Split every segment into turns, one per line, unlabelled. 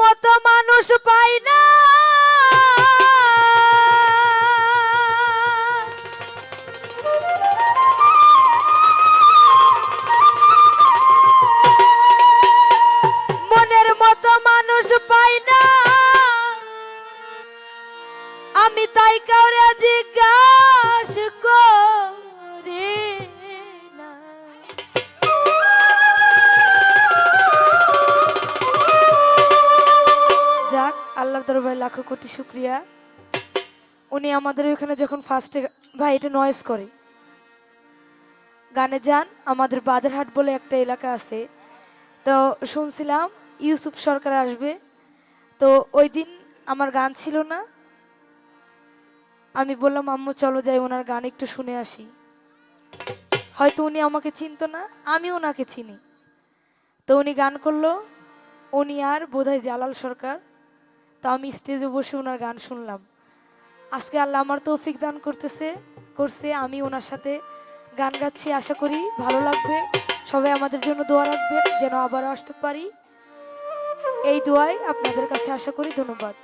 মতো কোটি শুক্রিয়া। উনি আমাদের ওখানে যখন ফার্স্টে ভাই, এটা নয়েজ করে। গানে যান, আমাদের বাদেরহাট বলে একটা এলাকা আছে। তো শুনছিলাম, ইউসুফ সরকার আসবে। তো ওই দিন আমার গান ছিল না। আমি বললাম, আম্মু, চলো যাই, ওনার গান একটু শুনে আসি। হয়তো উনি আমাকে চিনতো না, আমি ওনাকে চিনি। তো উনি গান করল, উনি আর বোধহয় জালাল সরকার। তো আমি স্টেজে বসে ওনার গান শুনলাম। আজকে আল্লাহ আমার তৌফিক দান করতেছে, করছে, আমি ওনার সাথে গান গাচ্ছি, আশা করি ভালো লাগবে। সবাই আমাদের জন্য দোয়া রাখবেন, যেন আবারও আসতে পারি। এই দোয়াই আপনাদের কাছে আশা করি, ধন্যবাদ।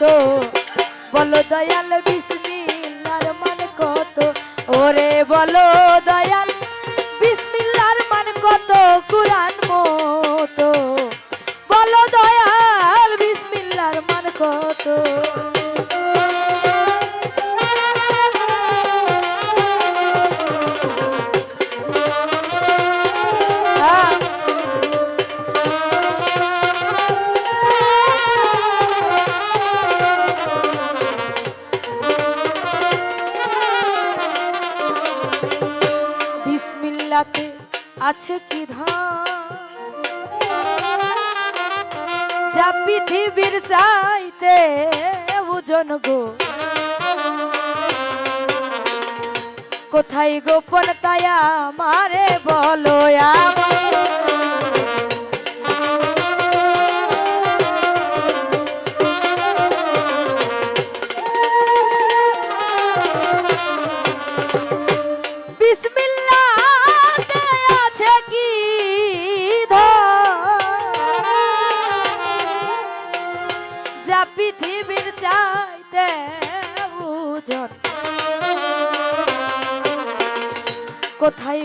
মতো বলো দয়াল বিসমিল্লার মান কত? ওরে বলো দয়াল বিসমিল্লার মান কত? কুরান যা পৃথিবীর চাইতে ওজন গো। কোথায় গোপন তাই আমারে বলো আমার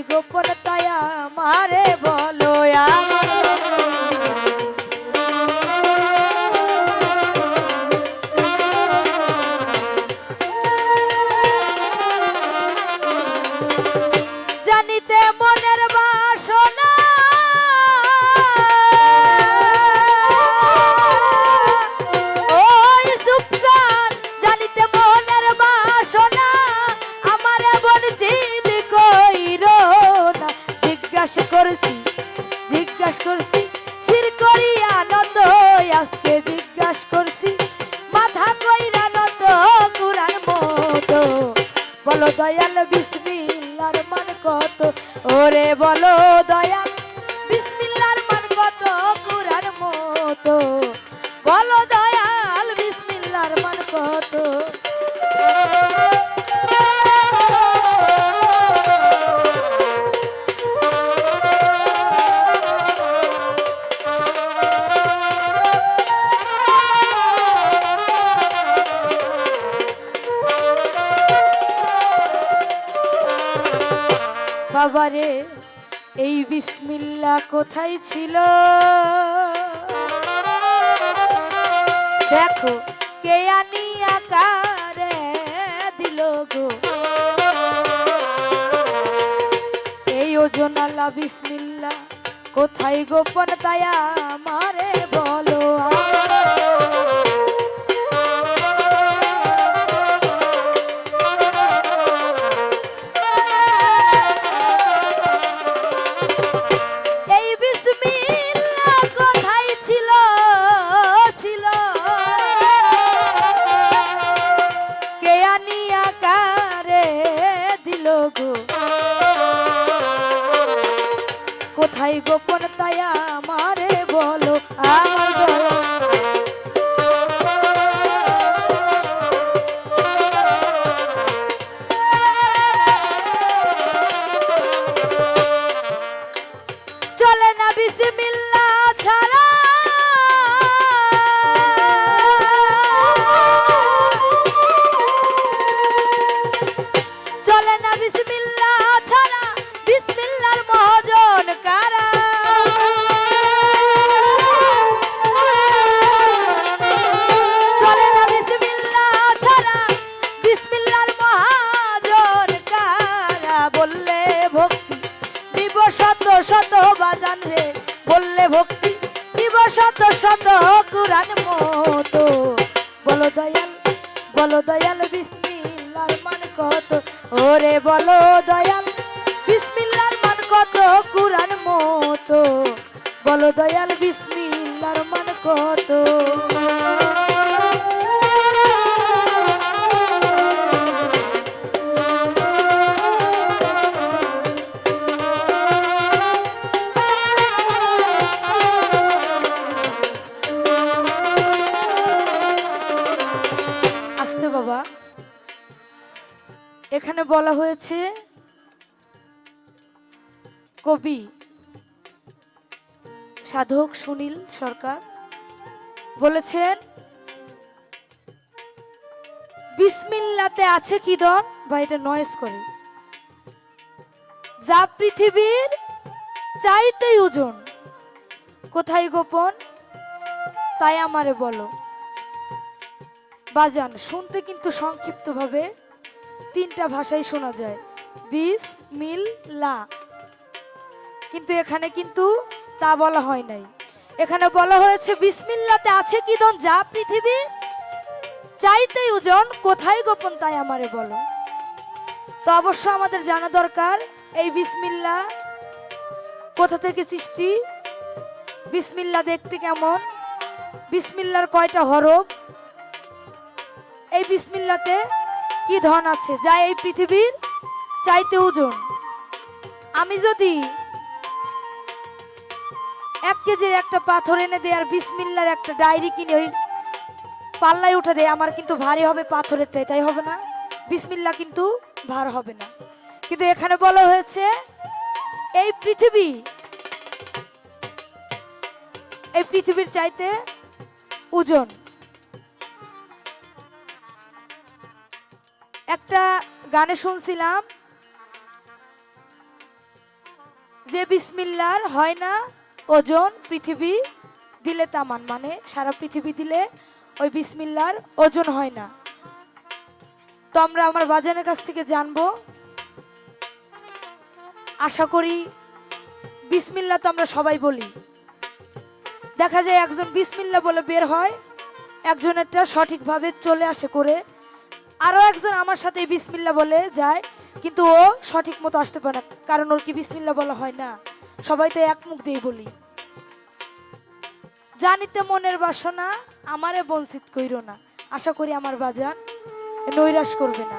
গোপন বাবারে এই বিসমিল্লা কোথায় ছিল? দেখো, কে আনি আকারে দিল গো? এই ওজন আল্লাহ বিসমিল্লা কোথায় গোপন তাই আমারে বলো আমার কোথায় গোপন তাই আমারে বলো আমার বলো। কোরআন রে। বললে ভক্তি, দিব শত শত কোরআন মতো। বলো দয়াল বলো দয়াল, বিসমিল্লার মান কত? ওরে বলো দয়াল, বিসমিল্লার মান কত কোরআন মতো? বলো দয়াল, বিসমিল্লার মান কত? এখানে বলা হয়েছে কবি সাধক সুনীল সরকার বলেছেন, বিসমিল্লাতে আছে কি দন? বা এটা নয়েস করে। যা পৃথিবীর চাইতেই ওজন, কোথায় গোপন? তাই আমারে বলো। বাজান, শুনতে কিন্তু সংক্ষিপ্তভাবে তিনটা ভাষায় শোনা যায়। বিস, মিল, লা। কিন্তু এখানে কিন্তু তা বলা হয় নাই। এখানে বলা হয়েছে, বিসমিল্লাতে আছে কি দন যা পৃথিবী? চাইতেই ওজন, কোথায় গোপন তাই আমারে বলো? তো অবশ্য আমাদের জানা দরকার, এই বিসমিল্লা কোথা থেকে সৃষ্টি? বিসমিল্লা দেখতে কেমন? বিসমিল্লার কয়টা হরফ? এই বিসমিল্লাতে কি ধন আছে? যা এই পৃথিবীর, চাইতে ওজন। আমি যদি এক কেজির একটা পাথর এনে দেয় আর বিসমিল্লার একটা ডায়েরি কিনে ওই পাল্লায় উঠে দেয় আমার কিন্তু ভারী হবে পাথরেরটাই, তাই হবে না? বিসমিল্লা কিন্তু ভার হবে না। কিন্তু এখানে বলা হয়েছে, এই পৃথিবী, এই পৃথিবীর চাইতে ওজন। একটা গানে শুনছিলাম যে বিসমিল্লার হয় না ওজন পৃথিবী দিলে তামান মানে সারা পৃথিবী দিলে ওই বিসমিল্লার ওজন হয় না। তো আমরা আমার বাজানের কাছ থেকে জানব। আশা করি বিসমিল্লা তো আমরা সবাই বলি। দেখা যায় একজন বিসমিল্লা বলে বের হয়, একজনেরটা সঠিকভাবে চলে আসে করে। আরও একজন আমার সাথে বিসমিল্লা বলে যায়, কিন্তু ও সঠিক মতো আসতে পারে কারণ ওর কি বিসমিল্লা বলা হয় না। সবাই তো এক মুখ দিয়ে বলি। জানিতে মনের বাসনা, আমারে বঞ্চিত কইর না। আশা করি আমার বাজান নৈরাশ করবে না।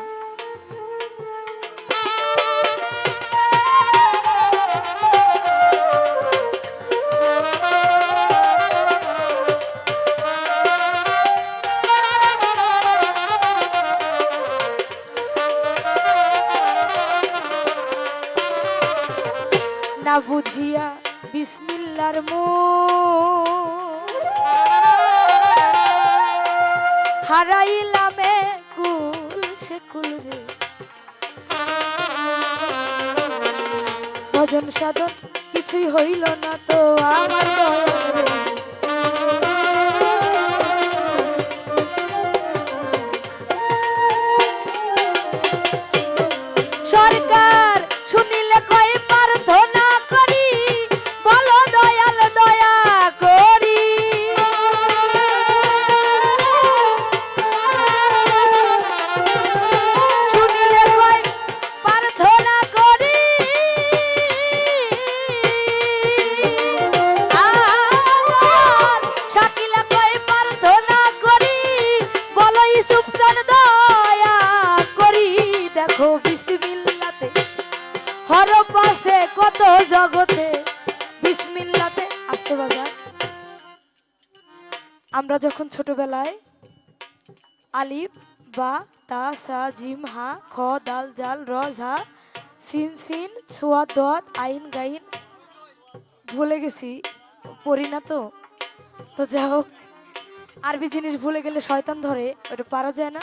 বুঝিয়া বিসমিল্লার মো হারাইলামে কুল সে কুল রে। ভজন সাধন কিছুই হইল না তো আমার আছে কত জগতে। বিসমিল্লাতে আসতে বাজার। আমরা যখন ছোটবেলায় বা, তা, সা, জিম, হা, খ, দাল, জাল, র, ঝা, সিন সিন, ছোয়া দত আইন, গাইন, ভুলে গেছি। পড়ি না তো। তো যাই হোক, আরবি জিনিস ভুলে গেলে শয়তান ধরে, ওটা পারা যায় না।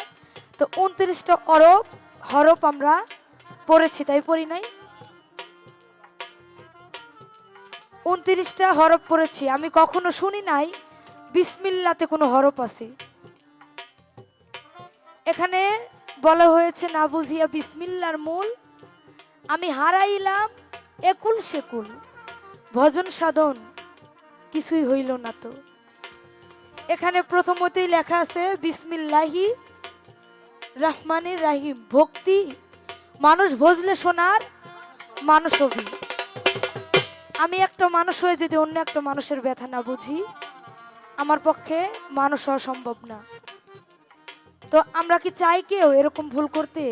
তো উনত্রিশটা অরব হরফ আমরা পড়েছি, তাই পড়ি নাই। উনত্রিশটা হরফ পড়েছি, আমি কখনো শুনি নাই। বিসমিল্লাতে কোনো হরফ আছে। এখানে বলা হয়েছে, না বুঝিয়া বিসমিল্লার মূল। আমি হারাইলাম একুল সেকুল। ভজন সাধন, কিছুই হইল না তো। এখানে প্রথমতেই লেখা আছে, বিসমিল্লাহি রহমানির রাহিম। ভক্তি, মানুষ ভজলে মানুষ হবি। আমি একটা মানুষ হয়ে যদি অন্য একটা মানুষের ব্যথা না বুঝি, আমার পক্ষে মানুষ হওয়া সম্ভব না। তো আমরা কি চাই কেউ এরকম ভুল করতে?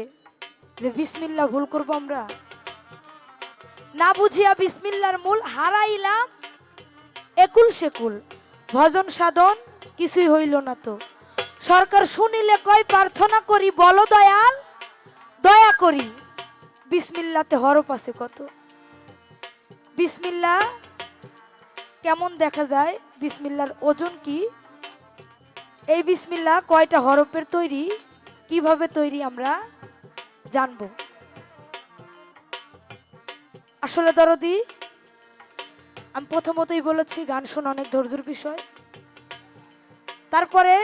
যে বিসমিল্লা ভুল করব আমরা? না বুঝিয়া বিসমিল্লার মূল হারাইলাম একুল সেকুল। ভজন সাধন কিছুই হইল না তো। সরকার শুনিলে কয়, প্রার্থনা করি, বলো দয়াল, দয়া করি। বিসমিল্লাতে হরফ আছে কত? বিসমিল্লা কেমন দেখা যায়? বিসমিল্লার ওজন কি? এই বিসমিল্লা কয়টা হরফের তৈরি? কীভাবে তৈরি আমরা? জানব। আসলে দরদি, আমি প্রথমতই বলেছি, গান শোনা অনেক ধৈর্যের বিষয়। তারপরে